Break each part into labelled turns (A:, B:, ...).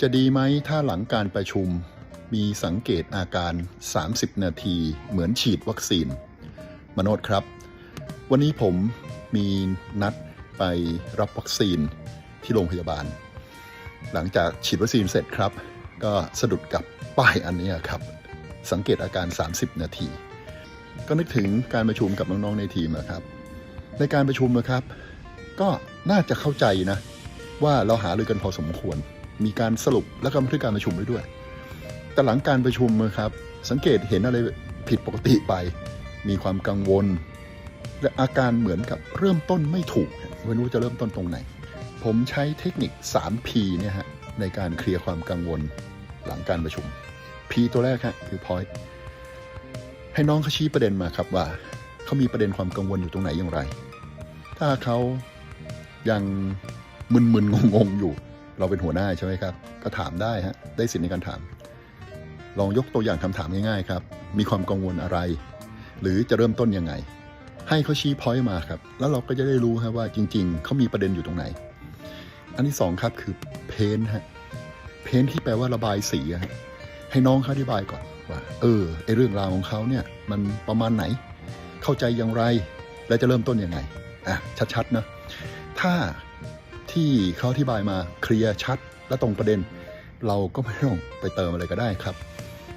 A: จะดีไหมถ้าหลังการประชุม มีสังเกตอาการ 30 นาทีเหมือนฉีดวัคซีน มโนดครับ วันนี้ผมมีนัดไปรับวัคซีนที่โรงพยาบาล หลังจากฉีดวัคซีนเสร็จครับ ก็สะดุดกับป้ายอันนี้ครับ สังเกตอาการ 30 นาที ก็นึกถึงการประชุมกับน้องๆในทีมนะครับ ในการประชุมนะครับ ก็น่าจะเข้าใจนะ ว่าเราหารือกันพอสมควร มีการสรุปและก็บันทึกการประชุมไว้ด้วย แต่หลังการประชุมนะครับ สังเกตเห็นอะไรผิดปกติไป มีความกังวล และอาการเหมือนกับเริ่มต้นไม่ถูกไม่รู้จะเริ่มต้นตรงไหน ผมใช้เทคนิค 3P เนี่ยฮะในการเคลียร์ความกังวลหลังการประชุม P ตัวแรกฮะคือ point ให้น้องเขาชี้ประเด็นมาครับว่าเขามีประเด็นความกังวลอยู่ตรงไหนอย่างไร ถ้าเขา ยังมึนๆงงๆอยู่ เราเป็นหัวหน้าใช่ไหมครับ ก็ถามได้ฮะได้สิทธิในการถาม ลองยกตัวอย่างคำถามง่ายๆครับ มีความกังวลอะไร หรือจะเริ่มต้นยังไง ให้เขาชี้พอยต์มาครับ แล้วเราก็จะได้รู้ครว่าจริง ๆเขามีประเด็นอยู่ตรงไหน อันที่สองครับคือเพนฮะเพนที่แปลว่าระบายสีฮะให้น้องเขาอธิบายก่อนว่า เออไอเรื่องราวของเขาเนี่ย มันประมาณไหน เข้าใจอย่างไร และจะเริ่มต้นยังไงอะชัดๆนะ ถ้าที่เขาอธิบายมาเคลียร์ชัดและตรงประเด็น เราก็ไม่ต้องไปเติมอะไรก็ได้ครับ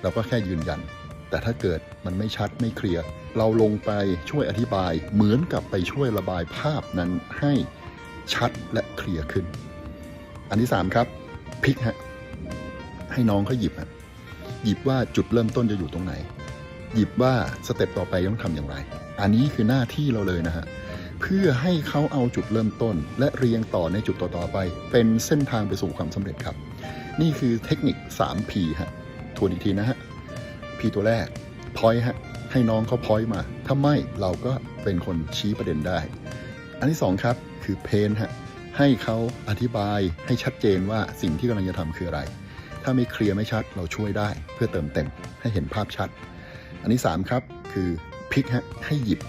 A: เราก็แค่ยืนยัน แต่ถ้าเกิดมันไม่ชัดไม่เคลียร์เราลงไปช่วยอธิบายเหมือนกับไปช่วยระบายภาพนั้นให้ชัดและเคลียร์ขึ้น อันที่สามครับพลิกฮะให้น้องเขาหยิบฮะหยิบว่าจุดเริ่มต้นจะอยู่ตรงไหน หยิบว่าสเต็ปต่อไปต้องทำอย่างไร อันนี้คือหน้าที่เราเลยนะฮะ เพื่อให้เขาเอาจุดเริ่มต้น และเรียงต่อในจุดต่อๆไป เป็นเส้นทางไปสู่ความสำเร็จครับ นี่คือเทคนิค 3P ฮะทวนอีกทีนะฮะ P ตัวแรก point ฮะให้น้องเขา point มาถ้าไม่เราก็เป็นคนชี้ประเด็นได้ อันที่สองครับคือ pain ฮะให้เขาอธิบายให้ชัดเจนว่าสิ่งที่กำลังจะทำคืออะไร ถ้าไม่เคลียร์ไม่ชัดเราช่วยได้ เพื่อเติมเต็มให้เห็นภาพชัด อันที่สามครับคือพลิกฮะให้หยิบ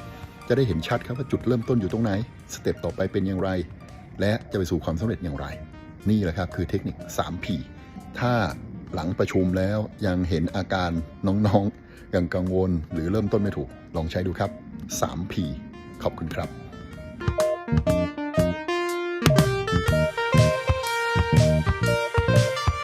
A: จะได้เห็นชัดครับว่าจุดเริ่มต้นอยู่ตรงไหน สเต็ปต่อไปเป็นอย่างไร และจะไปสู่ความสำเร็จอย่างไร นี่แหละครับคือเทคนิค 3P ถ้าหลังประชุมแล้วยังเห็นอาการน้องๆ ยังกังวลหรือเริ่มต้นไม่ถูก ลองใช้ดูครับ 3P ขอบคุณครับ